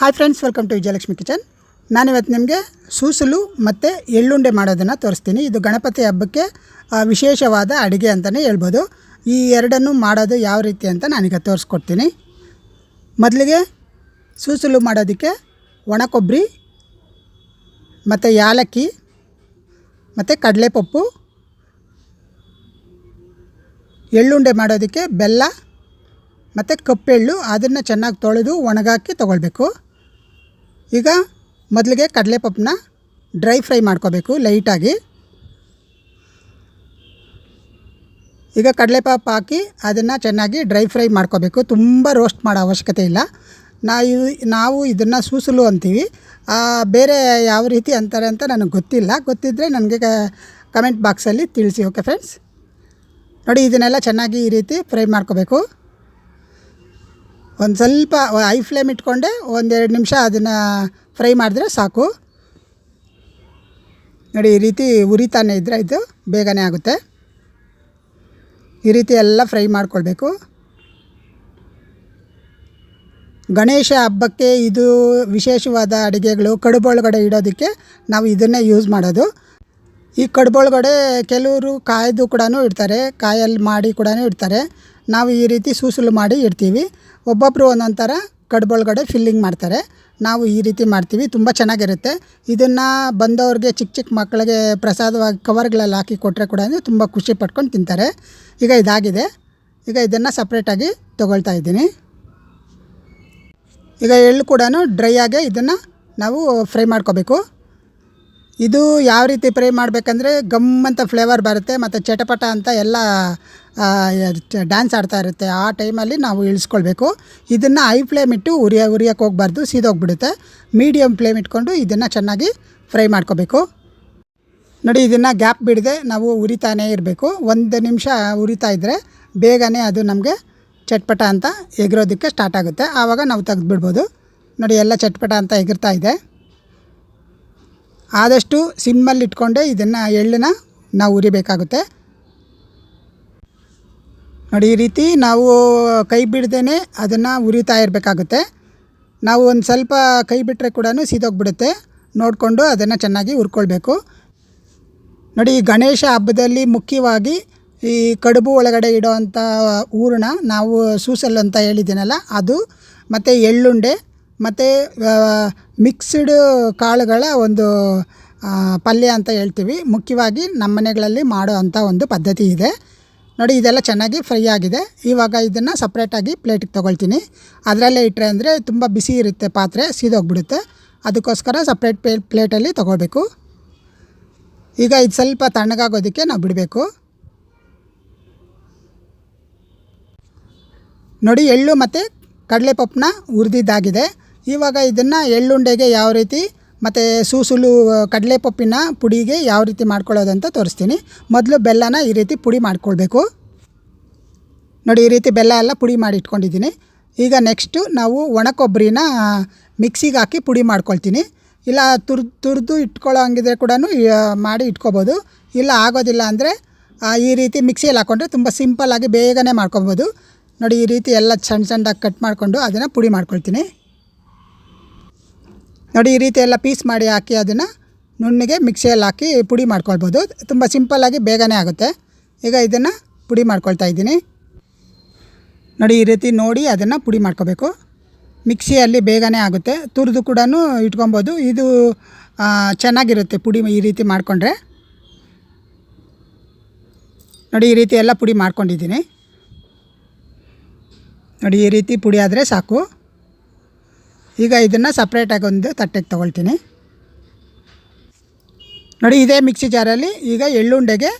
Hi friends welcome to Vijayalakshmi kitchen ನಾನಿವತ್ತು ನಿಮಗೆ ಸೂಸಲು ಮತ್ತು ಎಳ್ಳುಂಡೆ ಮಾಡೋದನ್ನು ತೋರಿಸ್ತೀನಿ. ಇದು ಗಣಪತಿ ಹಬ್ಬಕ್ಕೆ ವಿಶೇಷವಾದ ಅಡುಗೆ ಅಂತಲೇ ಹೇಳ್ಬೋದು. ಈ ಎರಡನ್ನು ಮಾಡೋದು ಯಾವ ರೀತಿ ಅಂತ ನಾನೀಗ ತೋರಿಸ್ಕೊಡ್ತೀನಿ. ಮೊದಲಿಗೆ ಸೂಸಲು ಮಾಡೋದಕ್ಕೆ ಒಣ ಕೊಬ್ಬರಿ ಮತ್ತು ಯಾಲಕ್ಕಿ, ಮತ್ತು ಕಡಲೆಪಪ್ಪು, ಎಳ್ಳುಂಡೆ ಮಾಡೋದಕ್ಕೆ ಬೆಲ್ಲ, ಮತ್ತು ಕಪ್ಪೆಳ್ಳು, ಅದನ್ನು ಚೆನ್ನಾಗಿ ತೊಳೆದು ಒಣಗಾಕಿ ತೊಗೊಳ್ಬೇಕು. ಈಗ ಮೊದಲಿಗೆ ಕಡಲೆಪಪ್ಪನ್ನ ಡ್ರೈ ಫ್ರೈ ಮಾಡ್ಕೋಬೇಕು, ಲೈಟಾಗಿ. ಈಗ ಕಡಲೆಪಪ್ಪು ಹಾಕಿ ಅದನ್ನು ಚೆನ್ನಾಗಿ ಡ್ರೈ ಫ್ರೈ ಮಾಡ್ಕೋಬೇಕು. ತುಂಬ ರೋಸ್ಟ್ ಮಾಡೋ ಅವಶ್ಯಕತೆ ಇಲ್ಲ. ನಾವು ನಾವು ಇದನ್ನು ಸೂಸಲು ಅಂತೀವಿ. ಬೇರೆ ಯಾವ ರೀತಿ ಅಂತಾರೆ ಅಂತ ನನಗೆ ಗೊತ್ತಿಲ್ಲ. ಗೊತ್ತಿದ್ದರೆ ನನಗೆ ಕಮೆಂಟ್ ಬಾಕ್ಸಲ್ಲಿ ತಿಳಿಸಿ ಓಕೆ ಫ್ರೆಂಡ್ಸ್ ನೋಡಿ, ಇದನ್ನೆಲ್ಲ ಚೆನ್ನಾಗಿ ಈ ರೀತಿ ಫ್ರೈ ಮಾಡ್ಕೋಬೇಕು. ಒಂದು ಸ್ವಲ್ಪ ಐ ಫ್ಲೇಮ್ ಇಟ್ಕೊಂಡೆ ಒಂದೆರಡು ನಿಮಿಷ ಅದನ್ನು ಫ್ರೈ ಮಾಡಿದ್ರೆ ಸಾಕು. ನೋಡಿ, ಈ ರೀತಿ ಉರಿತಾನೆ ಇದ್ದರೆ ಇದು ಬೇಗನೆ ಆಗುತ್ತೆ. ಈ ರೀತಿ ಎಲ್ಲ ಫ್ರೈ ಮಾಡ್ಕೊಳ್ಬೇಕು. ಗಣೇಶ ಹಬ್ಬಕ್ಕೆ ಇದು ವಿಶೇಷವಾದ ಅಡುಗೆಗಳು ಕಡುಬೊಳಗಡೆ ಇಡೋದಕ್ಕೆ ನಾವು ಇದನ್ನೇ ಯೂಸ್ ಮಾಡೋದು. ಈ ಕಡುಬೊಳಗಡೆ ಕೆಲವರು ಕಾಯ್ದು ಕೂಡ ಇಡ್ತಾರೆ, ಕಾಯಲ್ಲಿ ಮಾಡಿ ಕೂಡ ಇಡ್ತಾರೆ. ನಾವು ಈ ರೀತಿ ಸೂಸಲು ಮಾಡಿ ಇಡ್ತೀವಿ. ಒಬ್ಬೊಬ್ಬರು ಒಂದೊಂದು ಥರ ಕಡುಬೊಳಗಡೆ ಫಿಲ್ಲಿಂಗ್ ಮಾಡ್ತಾರೆ. ನಾವು ಈ ರೀತಿ ಮಾಡ್ತೀವಿ. ತುಂಬ ಚೆನ್ನಾಗಿರುತ್ತೆ. ಇದನ್ನು ಬಂದವ್ರಿಗೆ ಚಿಕ್ಕ ಚಿಕ್ಕ ಮಕ್ಕಳಿಗೆ ಪ್ರಸಾದವಾಗಿ ಕವರ್ಗಳಲ್ಲಿ ಹಾಕಿ ಕೊಟ್ಟರೆ ಕೂಡ ತುಂಬ ಖುಷಿ ಪಟ್ಕೊಂಡು ತಿಂತಾರೆ. ಈಗ ಇದಾಗಿದೆ. ಈಗ ಇದನ್ನು ಸಪ್ರೇಟಾಗಿ ತೊಗೊಳ್ತಾ ಇದ್ದೀನಿ. ಈಗ ಎಳ್ಳು ಕೂಡ ಡ್ರೈ ಆಗಿ ಇದನ್ನು ನಾವು ಫ್ರೈ ಮಾಡ್ಕೋಬೇಕು. ಇದು ಯಾವ ರೀತಿ ಫ್ರೈ ಮಾಡಬೇಕಂದ್ರೆ ಗಮ್ ಅಂತ ಫ್ಲೇವರ್ ಬರುತ್ತೆ. ಮತ್ತು ಚಟಪಟ ಅಂತ ಎಲ್ಲ ಡ್ಯಾನ್ಸ್ ಆಡ್ತಾ ಇರುತ್ತೆ. ಆ ಟೈಮಲ್ಲಿ ನಾವು ಇಳಿಸ್ಕೊಳ್ಬೇಕು. ಇದನ್ನು ಐ ಫ್ಲೇಮ್ ಇಟ್ಟು ಉರಿಯ, ಉರಿಯಕ್ಕೆ ಹೋಗ್ಬಾರ್ದು, ಸೀದೋಗ್ಬಿಡುತ್ತೆ. ಮೀಡಿಯಮ್ ಫ್ಲೇಮ್ ಇಟ್ಕೊಂಡು ಇದನ್ನು ಚೆನ್ನಾಗಿ ಫ್ರೈ ಮಾಡ್ಕೋಬೇಕು. ನೋಡಿ, ಇದನ್ನು ಗ್ಯಾಪ್ ಬಿಡದೆ ನಾವು ಉರಿತಾನೇ ಇರಬೇಕು. ಒಂದು ನಿಮಿಷ ಉರಿತಾ ಇದ್ದರೆ ಬೇಗನೆ ಅದು ನಮಗೆ ಚಟ್ಪಟ ಅಂತ ಎಗರೋದಕ್ಕೆ ಸ್ಟಾರ್ಟ್ ಆಗುತ್ತೆ. ಆವಾಗ ನಾವು ತೆಗೆದುಬಿಡ್ಬೋದು. ನೋಡಿ, ಎಲ್ಲ ಚಟ್ಪಟ ಅಂತ ಎಗರ್ತಾ ಇದೆ. ಆದಷ್ಟು ಸಿಮ್ಮಲ್ಲಿ ಇಟ್ಕೊಂಡೆ ಇದನ್ನು ಎಳ್ಳನ್ನ ನಾವು ಉರಿಬೇಕಾಗುತ್ತೆ. ನೋಡಿ, ಈ ರೀತಿ ನಾವು ಕೈ ಬಿಡ್ದೇ ಅದನ್ನು ಉರಿತಾ ಇರಬೇಕಾಗುತ್ತೆ. ನಾವು ಒಂದು ಸ್ವಲ್ಪ ಕೈ ಬಿಟ್ಟರೆ ಕೂಡ ಸೀದೋಗ್ಬಿಡುತ್ತೆ. ನೋಡಿಕೊಂಡು ಅದನ್ನು ಚೆನ್ನಾಗಿ ಉರ್ಕೊಳ್ಬೇಕು ನೋಡಿ, ಈ ಗಣೇಶ ಹಬ್ಬದಲ್ಲಿ ಮುಖ್ಯವಾಗಿ ಈ ಕಡುಬು ಒಳಗಡೆ ಇಡೋವಂಥ ಹೂರಣ ನಾವು ಸೂಸಲ್ ಅಂತ ಹೇಳಿದ್ದೀನಲ್ಲ, ಅದು ಮತ್ತು ಎಳ್ಳುಂಡೆ ಮತ್ತು ಮಿಕ್ಸ್ಡ್ ಕಾಳುಗಳ ಒಂದು ಪಲ್ಯ ಅಂತ ಹೇಳ್ತೀವಿ. ಮುಖ್ಯವಾಗಿ ನಮ್ಮ ಮನೆಗಳಲ್ಲಿ ಮಾಡೋ ಅಂಥ ಒಂದು ಪದ್ಧತಿ ಇದೆ. ನೋಡಿ, ಇದೆಲ್ಲ ಚೆನ್ನಾಗಿ ಫ್ರೈ ಆಗಿದೆ. ಇವಾಗ ಇದನ್ನು ಸಪ್ರೇಟಾಗಿ ಪ್ಲೇಟಿಗೆ ತೊಗೊಳ್ತೀನಿ. ಅದರಲ್ಲೇ ಇಟ್ಟರೆ ಅಂದರೆ ತುಂಬ ಬಿಸಿ ಇರುತ್ತೆ ಪಾತ್ರೆ, ಸೀದೋಗ್ಬಿಡುತ್ತೆ. ಅದಕ್ಕೋಸ್ಕರ ಸಪ್ರೇಟ್ ಪ್ಲೇ ಪ್ಲೇಟಲ್ಲಿ ತೊಗೊಳ್ಬೇಕು. ಈಗ ಇದು ಸ್ವಲ್ಪ ತಣ್ಣಗಾಗೋದಕ್ಕೆ ನಾವು ಬಿಡಬೇಕು. ನೋಡಿ, ಎಳ್ಳು ಮತ್ತು ಕಡಲೆಪಪ್ಪನ್ನ ಹುರಿದಿದ್ದಾಗಿದೆ. ಇವಾಗ ಇದನ್ನು ಎಳ್ಳುಂಡೆಗೆ ಯಾವ ರೀತಿ ಮತ್ತು ಸೂಸುಲು ಕಡಲೆಪಪ್ಪಿನ ಪುಡಿಗೆ ಯಾವ ರೀತಿ ಮಾಡ್ಕೊಳ್ಳೋದು ಅಂತ ತೋರಿಸ್ತೀನಿ. ಮೊದಲು ಬೆಲ್ಲನ ಈ ರೀತಿ ಪುಡಿ ಮಾಡ್ಕೊಳ್ಬೇಕು. ನೋಡಿ, ಈ ರೀತಿ ಬೆಲ್ಲ ಎಲ್ಲ ಪುಡಿ ಮಾಡಿ ಇಟ್ಕೊಂಡಿದ್ದೀನಿ. ಈಗ ನೆಕ್ಸ್ಟು ನಾವು ಒಣ ಕೊಬ್ಬರಿನ ಮಿಕ್ಸಿಗೆ ಹಾಕಿ ಪುಡಿ ಮಾಡ್ಕೊಳ್ತೀನಿ. ಇಲ್ಲ, ತುರ್, ತುರಿದು ಇಟ್ಕೊಳ್ಳೋ ಹಂಗಿದ್ರೆ ಕೂಡ ಮಾಡಿ ಇಟ್ಕೊಬೋದು. ಇಲ್ಲ, ಆಗೋದಿಲ್ಲ ಅಂದರೆ ಈ ರೀತಿ ಮಿಕ್ಸಿಯಲ್ಲಿ ಹಾಕ್ಕೊಂಡ್ರೆ ತುಂಬ ಸಿಂಪಲ್ಲಾಗಿ ಬೇಗನೆ ಮಾಡ್ಕೊಬೋದು. ನೋಡಿ, ಈ ರೀತಿ ಎಲ್ಲ ಸಣ್ಣ ಸಣ್ಣದಾಗಿ ಕಟ್ ಮಾಡಿಕೊಂಡು ಅದನ್ನು ಪುಡಿ ಮಾಡ್ಕೊಳ್ತೀನಿ. ನೋಡಿ, ಈ ರೀತಿ ಎಲ್ಲ ಪೀಸ್ ಮಾಡಿ ಹಾಕಿ ಅದನ್ನು ನುಣ್ಣಗೆ ಮಿಕ್ಸಿಯಲ್ಲಿ ಹಾಕಿ ಪುಡಿ ಮಾಡ್ಕೊಳ್ಬೋದು. ತುಂಬ ಸಿಂಪಲ್ಲಾಗಿ ಬೇಗನೆ ಆಗುತ್ತೆ. ಈಗ ಇದನ್ನು ಪುಡಿ ಮಾಡ್ಕೊಳ್ತಾ ಇದ್ದೀನಿ. ನೋಡಿ, ಈ ರೀತಿ ನೋಡಿ ಅದನ್ನು ಪುಡಿ ಮಾಡ್ಕೋಬೇಕು. ಮಿಕ್ಸಿಯಲ್ಲಿ ಬೇಗನೆ ಆಗುತ್ತೆ. ತುರಿದು ಕೂಡ ಇಟ್ಕೊಬೋದು ಇದು ಚೆನ್ನಾಗಿರುತ್ತೆ ಪುಡಿ ಈ ರೀತಿ ಮಾಡಿಕೊಂಡ್ರೆ. ನೋಡಿ, ಈ ರೀತಿ ಎಲ್ಲ ಪುಡಿ ಮಾಡ್ಕೊಂಡಿದ್ದೀನಿ. ನೋಡಿ, ಈ ರೀತಿ ಪುಡಿ ಆದರೆ ಸಾಕು. ಈಗ ಇದನ್ನು ಸಪ್ರೇಟಾಗಿ ಒಂದು ತಟ್ಟೆಗೆ ತೊಗೊಳ್ತೀನಿ. ನೋಡಿ, ಇದೇ ಮಿಕ್ಸಿ ಜಾರಲ್ಲಿ ಈಗ ಎಳ್ಳುಂಡೆಗೆ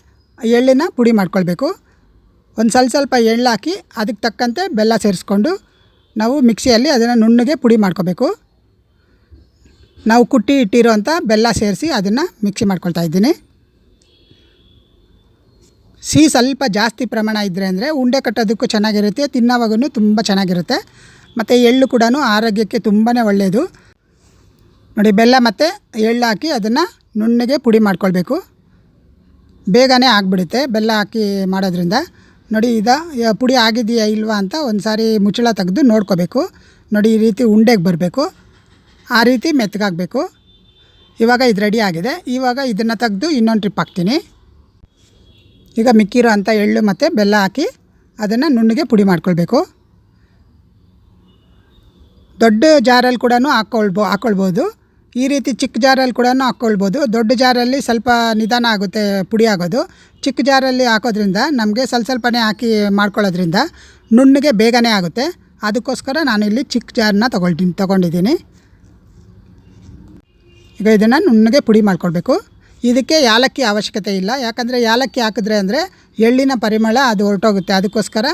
ಎಳ್ಳಿನ ಪುಡಿ ಮಾಡ್ಕೊಳ್ಬೇಕು. ಒಂದು ಸ್ವಲ್ಪ ಸ್ವಲ್ಪ ಎಳ್ಳು ಹಾಕಿ ಅದಕ್ಕೆ ತಕ್ಕಂತೆ ಬೆಲ್ಲ ಸೇರಿಸ್ಕೊಂಡು ನಾವು ಮಿಕ್ಸಿಯಲ್ಲಿ ಅದನ್ನು ನುಣ್ಣಗೆ ಪುಡಿ ಮಾಡ್ಕೋಬೇಕು ನಾವು ಕುಟ್ಟಿ ಇಟ್ಟಿರೋಂಥ ಬೆಲ್ಲ ಸೇರಿಸಿ ಅದನ್ನು ಮಿಕ್ಸಿ ಮಾಡ್ಕೊಳ್ತಾ ಇದ್ದೀನಿ. ಸಿಹಿ ಸ್ವಲ್ಪ ಜಾಸ್ತಿ ಪ್ರಮಾಣ ಇದ್ದರೆ ಅಂದರೆ ಉಂಡೆ ಕಟ್ಟೋದಕ್ಕೂ ಚೆನ್ನಾಗಿರುತ್ತೆ ತಿನ್ನೋವಾಗೂ ತುಂಬ ಚೆನ್ನಾಗಿರುತ್ತೆ. ಮತ್ತು ಎಳ್ಳು ಕೂಡ ಆರೋಗ್ಯಕ್ಕೆ ತುಂಬಾ ಒಳ್ಳೆಯದು ನೋಡಿ, ಬೆಲ್ಲ ಮತ್ತು ಎಳ್ಳು ಹಾಕಿ ಅದನ್ನು ನುಣ್ಣಗೆ ಪುಡಿ ಮಾಡ್ಕೊಳ್ಬೇಕು. ಬೇಗನೆ ಆಗಿಬಿಡುತ್ತೆ ಬೆಲ್ಲ ಹಾಕಿ ಮಾಡೋದ್ರಿಂದ. ನೋಡಿ, ಇದು ಪುಡಿ ಆಗಿದೆಯಾ ಇಲ್ವಾ ಅಂತ ಒಂದು ಸಾರಿ ಮುಚ್ಚಳ ತೆಗೆದು ನೋಡ್ಕೋಬೇಕು. ನೋಡಿ, ಈ ರೀತಿ ಉಂಡೆಗೆ ಬರಬೇಕು. ಆ ರೀತಿ ಮೆತ್ತಗಾಗಬೇಕು ಇವಾಗ ಇದು ರೆಡಿ ಆಗಿದೆ. ಇವಾಗ ಇದನ್ನು ತೆಗೆದು ಇನ್ನೊಂದು ಟ್ರಿಪ್ ಹಾಕ್ತೀನಿ. ಈಗ ಮಿಕ್ಕಿರೋ ಅಂಥ ಎಳ್ಳು ಮತ್ತು ಬೆಲ್ಲ ಹಾಕಿ ಅದನ್ನು ನುಣ್ಣಗೆ ಪುಡಿ ಮಾಡ್ಕೊಳ್ಬೇಕು. ದೊಡ್ಡ ಜಾರಲ್ಲಿ ಕೂಡ ಹಾಕ್ಕೊಳ್ಬೋ ಹಾಕ್ಕೊಳ್ಬೋದು ಈ ರೀತಿ ಚಿಕ್ಕ ಜಾರಲ್ಲಿ ಕೂಡ ಹಾಕ್ಕೊಳ್ಬೋದು ದೊಡ್ಡ ಜಾರಲ್ಲಿ ಸ್ವಲ್ಪ ನಿಧಾನ ಆಗುತ್ತೆ ಪುಡಿ ಆಗೋದು. ಚಿಕ್ಕ ಜಾರಲ್ಲಿ ಹಾಕೋದ್ರಿಂದ, ನಮಗೆ ಸ್ವಲ್ಪ ಸ್ವಲ್ಪನೇ ಹಾಕಿ ಮಾಡ್ಕೊಳ್ಳೋದ್ರಿಂದ ನುಣ್ಣಗೆ ಬೇಗನೆ ಆಗುತ್ತೆ. ಅದಕ್ಕೋಸ್ಕರ ನಾನಿಲ್ಲಿ ಚಿಕ್ಕ ಜಾರನ್ನ ತೊಗೊಳ್ತೀನಿ, ತೊಗೊಂಡಿದ್ದೀನಿ. ಈಗ ಇದನ್ನು ನುಣ್ಣಗೆ ಪುಡಿ ಮಾಡ್ಕೊಳ್ಬೇಕು. ಇದಕ್ಕೆ ಯಾಲಕ್ಕಿ ಅವಶ್ಯಕತೆ ಇಲ್ಲ. ಯಾಕಂದರೆ ಯಾಲಕ್ಕಿ ಹಾಕಿದ್ರೆ ಅಂದರೆ ಎಳ್ಳಿನ ಪರಿಮಳ ಅದು ಹೊರಟೋಗುತ್ತೆ. ಅದಕ್ಕೋಸ್ಕರ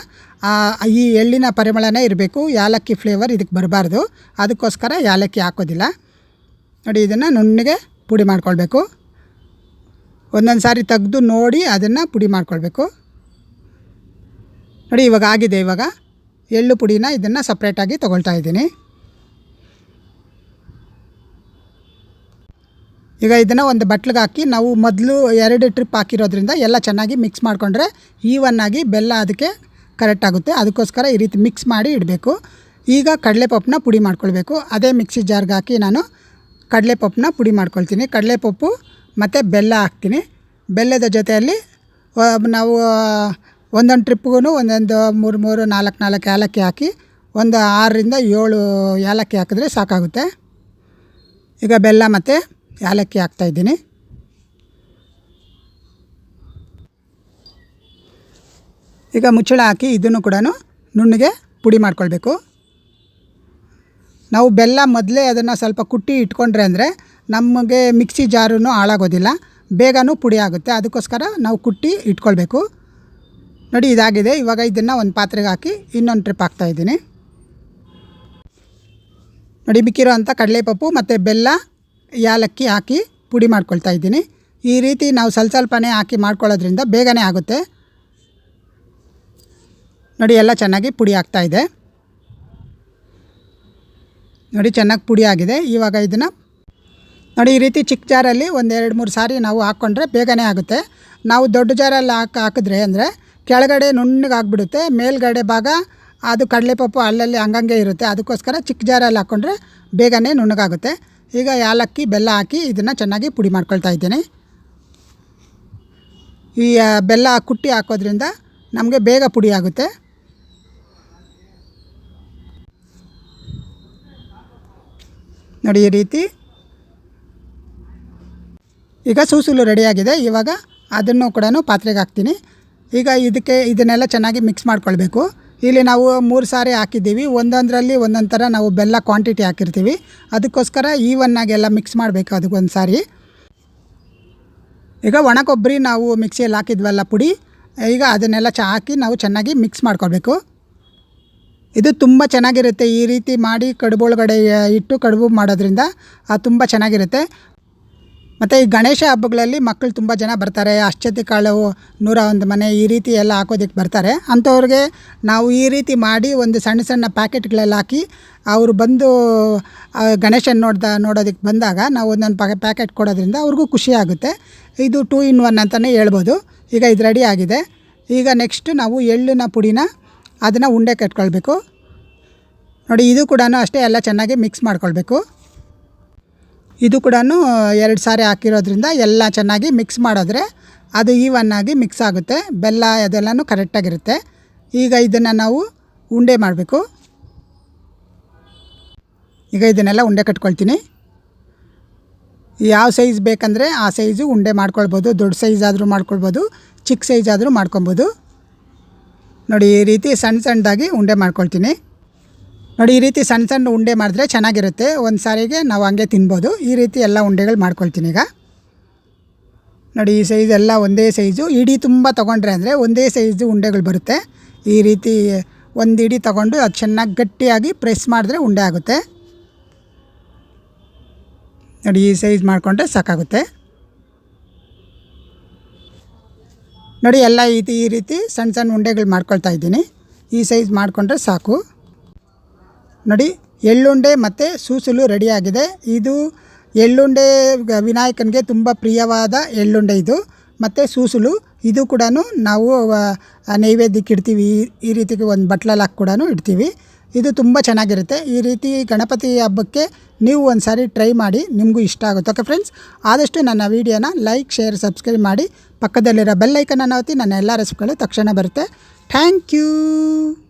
ಈ ಎಳ್ಳಿನ ಪರಿಮಳನೇ ಇರಬೇಕು. ಯಾಲಕ್ಕಿ ಫ್ಲೇವರ್ ಇದಕ್ಕೆ ಬರಬಾರ್ದು. ಅದಕ್ಕೋಸ್ಕರ ಯಾಲಕ್ಕಿ ಹಾಕೋದಿಲ್ಲ. ನೋಡಿ, ಇದನ್ನು ನುಣ್ಣಗೆ ಪುಡಿ ಮಾಡ್ಕೊಳ್ಬೇಕು. ಒಂದೊಂದು ಸಾರಿ ತೆಗೆದು ನೋಡಿ ಅದನ್ನು ಪುಡಿ ಮಾಡ್ಕೊಳ್ಬೇಕು. ನೋಡಿ, ಇವಾಗ ಆಗಿದೆ ಇವಾಗ. ಎಳ್ಳು ಪುಡಿನ ಇದನ್ನು ಸಪ್ರೇಟಾಗಿ ತೊಗೊಳ್ತಾ ಇದ್ದೀನಿ. ಈಗ ಇದನ್ನು ಒಂದು ಬಟ್ಲಿಗೆ ಹಾಕಿ ನಾವು ಮೊದಲು ಎರಡು ಟ್ರಿಪ್ ಹಾಕಿರೋದ್ರಿಂದ ಎಲ್ಲ ಚೆನ್ನಾಗಿ ಮಿಕ್ಸ್ ಮಾಡಿಕೊಂಡ್ರೆ ಈವನ್ನಾಗಿ ಬೆಲ್ಲ ಅದಕ್ಕೆ ಕರೆಕ್ಟ್ ಆಗುತ್ತೆ. ಅದಕ್ಕೋಸ್ಕರ ಈ ರೀತಿ ಮಿಕ್ಸ್ ಮಾಡಿ ಇಡಬೇಕು. ಈಗ ಕಡಲೆಪಪ್ಪನ್ನ ಪುಡಿ ಮಾಡ್ಕೊಳ್ಬೇಕು. ಅದೇ ಮಿಕ್ಸಿ ಜಾರ್ಗೆ ಹಾಕಿ ನಾನು ಕಡಲೆಪಪ್ಪನ್ನ ಪುಡಿ ಮಾಡ್ಕೊಳ್ತೀನಿ. ಕಡಲೆಪಪ್ಪು ಮತ್ತು ಬೆಲ್ಲ ಹಾಕ್ತೀನಿ. ಬೆಲ್ಲದ ಜೊತೆಯಲ್ಲಿ ನಾವು ಒಂದೊಂದು ಟ್ರಿಪ್ಗೂ ಒಂದೊಂದು ಮೂರು ಮೂರು, ನಾಲ್ಕು ನಾಲ್ಕು ಏಲಕ್ಕಿ ಹಾಕಿ ಒಂದು ಆರರಿಂದ ಏಳು ಏಲಕ್ಕಿ ಹಾಕಿದ್ರೆ ಸಾಕಾಗುತ್ತೆ. ಈಗ ಬೆಲ್ಲ ಮತ್ತು ಏಲಕ್ಕಿ ಹಾಕ್ತಾಯಿದ್ದೀನಿ ಈಗ ಮುಚ್ಚಳ ಹಾಕಿ ಇದನ್ನು ಕೂಡ ನುಣ್ಣಗೆ ಪುಡಿ ಮಾಡ್ಕೊಳ್ಬೇಕು. ನಾವು ಬೆಲ್ಲ ಮೊದಲೇ ಅದನ್ನು ಸ್ವಲ್ಪ ಕುಟ್ಟಿ ಇಟ್ಕೊಂಡ್ರೆ ಅಂದರೆ ನಮಗೆ ಮಿಕ್ಸಿ ಜಾರೂ ಹಾಳಾಗೋದಿಲ್ಲ. ಬೇಗನೂ ಪುಡಿ ಆಗುತ್ತೆ. ಅದಕ್ಕೋಸ್ಕರ ನಾವು ಕುಟ್ಟಿ ಇಟ್ಕೊಳ್ಬೇಕು. ನೋಡಿ ಇದಾಗಿದೆ. ಇವಾಗ ಇದನ್ನು ಒಂದು ಪಾತ್ರೆಗೆ ಹಾಕಿ ಇನ್ನೊಂದು ಟ್ರಿಪ್ ಹಾಕ್ತಾಯಿದ್ದೀನಿ ನೋಡಿ ಮಿಕ್ಕಿರೋ ಅಂಥ ಕಡಲೆಪಪ್ಪು ಮತ್ತು ಬೆಲ್ಲ ಯಾಲಕ್ಕಿ ಹಾಕಿ ಪುಡಿ ಮಾಡ್ಕೊಳ್ತಾ ಇದ್ದೀನಿ. ಈ ರೀತಿ ನಾವು ಸ್ವಲ್ಪ ಸ್ವಲ್ಪನೇ ಹಾಕಿ ಮಾಡ್ಕೊಳ್ಳೋದ್ರಿಂದ ಬೇಗನೆ ಆಗುತ್ತೆ. ನೋಡಿ, ಎಲ್ಲ ಚೆನ್ನಾಗಿ ಪುಡಿ ಆಗ್ತಾಯಿದೆ ನೋಡಿ, ಚೆನ್ನಾಗಿ ಪುಡಿ ಆಗಿದೆ. ಇವಾಗ ಇದನ್ನು ನೋಡಿ, ಈ ರೀತಿ ಚಿಕ್ಕ ಜಾರಲ್ಲಿ ಒಂದು ಎರಡು ಮೂರು ಸಾರಿ ನಾವು ಹಾಕ್ಕೊಂಡ್ರೆ ಬೇಗನೆ ಆಗುತ್ತೆ. ನಾವು ದೊಡ್ಡ ಜಾರಲ್ಲಿ ಹಾಕಿ, ಹಾಕಿದ್ರೆ ಅಂದರೆ ಕೆಳಗಡೆ ನುಣ್ಣಗೆ ಆಗಿಬಿಡುತ್ತೆ. ಮೇಲ್ಗಡೆ ಭಾಗ ಅದು ಕಡಲೆಪಪ್ಪು ಅಲ್ಲಲ್ಲಿ ಹಂಗಂಗೆ ಇರುತ್ತೆ. ಅದಕ್ಕೋಸ್ಕರ ಚಿಕ್ಕ ಜಾರಲ್ಲಿ ಹಾಕ್ಕೊಂಡ್ರೆ ಬೇಗನೆ ನುಣ್ಣಗಾಗುತ್ತೆ. ಈಗ ಯಾಲಕ್ಕಿ ಬೆಲ್ಲ ಹಾಕಿ ಇದನ್ನು ಚೆನ್ನಾಗಿ ಪುಡಿ ಮಾಡ್ಕೊಳ್ತಾ ಇದ್ದೇನೆ. ಈ ಬೆಲ್ಲ ಕುಟ್ಟಿ ಹಾಕೋದ್ರಿಂದ ನಮಗೆ ಬೇಗ ಪುಡಿ ಆಗುತ್ತೆ. ನೋಡಿ ಈ ರೀತಿ. ಈಗ ಸೂಸುಲು ರೆಡಿಯಾಗಿದೆ. ಇವಾಗ ಅದನ್ನು ಕೂಡ ಪಾತ್ರೆಗೆ ಹಾಕ್ತೀನಿ. ಈಗ ಇದಕ್ಕೆ, ಇದನ್ನೆಲ್ಲ ಚೆನ್ನಾಗಿ ಮಿಕ್ಸ್ ಮಾಡ್ಕೊಳ್ಬೇಕು. ಇಲ್ಲಿ ನಾವು ಮೂರು ಸಾರಿ ಹಾಕಿದ್ದೀವಿ. ಒಂದೊಂದರಲ್ಲಿ ಒಂದೊಂದು ಥರ ನಾವು ಬೆಲ್ಲ ಕ್ವಾಂಟಿಟಿ ಹಾಕಿರ್ತೀವಿ. ಅದಕ್ಕೋಸ್ಕರ ಈವನ್ನಾಗೆಲ್ಲ ಮಿಕ್ಸ್ ಮಾಡಬೇಕು ಅದಕ್ಕೊಂದು ಸಾರಿ. ಈಗ ಒಣ ಕೊಬ್ಬರಿ ನಾವು ಮಿಕ್ಸಿಯಲ್ಲಿ ಹಾಕಿದ್ವಲ್ಲ ಪುಡಿ. ಈಗ ಅದನ್ನೆಲ್ಲ ಚ ಹಾಕಿ ನಾವು ಚೆನ್ನಾಗಿ ಮಿಕ್ಸ್ ಮಾಡ್ಕೊಳ್ಬೇಕು. ಇದು ತುಂಬ ಚೆನ್ನಾಗಿರುತ್ತೆ. ಈ ರೀತಿ ಮಾಡಿ ಕಡುಬೊಳಗಡೆ ಇಟ್ಟು ಕಡುಬು ಮಾಡೋದ್ರಿಂದ ಅದು ತುಂಬ ಚೆನ್ನಾಗಿರುತ್ತೆ. ಮತ್ತು ಈ ಗಣೇಶ ಹಬ್ಬಗಳಲ್ಲಿ ಮಕ್ಕಳು ತುಂಬ ಜನ ಬರ್ತಾರೆ. ಅಶ್ಚತಿ ಕಾಳು ನೂರ ಒಂದು ಮನೆ ಈ ರೀತಿ ಎಲ್ಲ ಹಾಕೋದಕ್ಕೆ ಬರ್ತಾರೆ. ಅಂಥವ್ರಿಗೆ ನಾವು ಈ ರೀತಿ ಮಾಡಿ ಒಂದು ಸಣ್ಣ ಸಣ್ಣ ಪ್ಯಾಕೆಟ್ಗಳೆಲ್ಲ ಹಾಕಿ ಅವರು ಬಂದು ಗಣೇಶನ ನೋಡ್ದ ನೋಡೋದಕ್ಕೆ ಬಂದಾಗ ನಾವು ಒಂದೊಂದು ಪ್ಯಾಕೆ ಪ್ಯಾಕೆಟ್ ಕೊಡೋದ್ರಿಂದ ಅವ್ರಿಗೂ ಖುಷಿ ಆಗುತ್ತೆ. ಇದು ಟೂ ಇನ್ ಒನ್ ಅಂತಲೇ ಹೇಳ್ಬೋದು. ಈಗ ಇದು ರೆಡಿ ಆಗಿದೆ. ಈಗ ನೆಕ್ಸ್ಟ್ ನಾವು ಎಳ್ಳಿನ ಪುಡಿನ ಅದನ್ನು ಉಂಡೆ ಕಟ್ಕೊಳ್ಬೇಕು. ನೋಡಿ ಇದು ಕೂಡ ಅಷ್ಟೇ ಎಲ್ಲ ಚೆನ್ನಾಗಿ ಮಿಕ್ಸ್ ಮಾಡ್ಕೊಳ್ಬೇಕು. ಇದು ಕೂಡ ಎರಡು ಸಾರಿ ಹಾಕಿರೋದ್ರಿಂದ ಎಲ್ಲ ಚೆನ್ನಾಗಿ ಮಿಕ್ಸ್ ಮಾಡಿದ್ರೆ ಅದು ಈವನ್ ಆಗಿ ಮಿಕ್ಸ್ ಆಗುತ್ತೆ. ಬೆಲ್ಲ ಅದೆಲ್ಲನೂ ಕರೆಕ್ಟಾಗಿರುತ್ತೆ ಈಗ ಇದನ್ನು ನಾವು ಉಂಡೆ ಮಾಡಬೇಕು. ಈಗ ಇದನ್ನೆಲ್ಲ ಉಂಡೆ ಕಟ್ಕೊಳ್ತೀನಿ. ಯಾವ ಸೈಜ್ ಬೇಕಂದರೆ ಆ ಸೈಜು ಉಂಡೆ ಮಾಡ್ಕೊಳ್ಬೋದು, ದೊಡ್ಡ ಸೈಜ್ ಆದರೂ ಮಾಡ್ಕೊಳ್ಬೋದು, ಚಿಕ್ಕ ಸೈಜ್ ಆದರೂ ಮಾಡ್ಕೊಬೋದು ನೋಡಿ, ಈ ರೀತಿ ಸಣ್ಣ ಸಣ್ಣದಾಗಿ ಉಂಡೆ ಮಾಡ್ಕೊಳ್ತೀನಿ. ನೋಡಿ, ಈ ರೀತಿ ಸಣ್ಣ ಸಣ್ಣ ಉಂಡೆ ಮಾಡಿದ್ರೆ ಚೆನ್ನಾಗಿರುತ್ತೆ. ಒಂದು ಸಾರಿಗೆ ನಾವು ಹಂಗೆ ತಿನ್ಬೋದು. ಈ ರೀತಿ ಎಲ್ಲ ಉಂಡೆಗಳು ಮಾಡ್ಕೊಳ್ತೀನಿ ಈಗ. ನೋಡಿ, ಈ ಸೈಜ್ ಎಲ್ಲ ಒಂದೇ ಸೈಜು ಇಡೀ ತುಂಬ ತೊಗೊಂಡ್ರೆ ಅಂದರೆ ಒಂದೇ ಸೈಜು ಉಂಡೆಗಳು ಬರುತ್ತೆ. ಈ ರೀತಿ ಒಂದು ಇಡೀ ತೊಗೊಂಡು ಅದು ಚೆನ್ನಾಗಿ ಗಟ್ಟಿಯಾಗಿ ಪ್ರೆಸ್ ಮಾಡಿದ್ರೆ ಉಂಡೆ ಆಗುತ್ತೆ. ನೋಡಿ, ಈ ಸೈಜ್ ಮಾಡಿಕೊಂಡ್ರೆ ಸಾಕಾಗುತ್ತೆ. ನೋಡಿ, ಎಲ್ಲ ಇದು ಈ ರೀತಿ ಸಣ್ಣ ಸಣ್ಣ ಉಂಡೆಗಳು ಮಾಡ್ಕೊಳ್ತಾ ಇದ್ದೀನಿ. ಈ ಸೈಜ್ ಮಾಡಿಕೊಂಡ್ರೆ ಸಾಕು. ನೋಡಿ, ಎಳ್ಳುಂಡೆ ಮತ್ತು ಸೂಸಲು ರೆಡಿಯಾಗಿದೆ. ಇದು ಎಳ್ಳುಂಡೆ ವಿನಾಯಕನಿಗೆ ತುಂಬ ಪ್ರಿಯವಾದ ಎಳ್ಳುಂಡೆ ಇದು. ಮತ್ತು ಸೂಸಲು, ಇದು ಕೂಡ ನಾವು ನೈವೇದ್ಯಕ್ಕೆ ಇಡ್ತೀವಿ. ಈ- ರೀತಿ ಒಂದು ಬಟ್ಲಲ್ಲಿ ಹಾಕಿ ಕೂಡ ಇಡ್ತೀವಿ. ಇದು ತುಂಬ ಚೆನ್ನಾಗಿರುತ್ತೆ. ಈ ರೀತಿ ಗಣಪತಿ ಹಬ್ಬಕ್ಕೆ ನೀವು ಒಂದು ಸಾರಿ ಟ್ರೈ ಮಾಡಿ, ನಿಮಗೂ ಇಷ್ಟ ಆಗುತ್ತೆ. ಓಕೆ ಫ್ರೆಂಡ್ಸ್, ಆದಷ್ಟು ನನ್ನ ವೀಡಿಯೋನ ಲೈಕ್, ಶೇರ್, ಸಬ್ಸ್ಕ್ರೈಬ್ ಮಾಡಿ. ಪಕ್ಕದಲ್ಲಿರೋ ಬೆಲ್ ಐಕನನ್ನು ಒತ್ತಿ ನನ್ನ ಎಲ್ಲ ರೆಸಿಪಿಗಳು ತಕ್ಷಣ ಬರುತ್ತೆ. Thank you.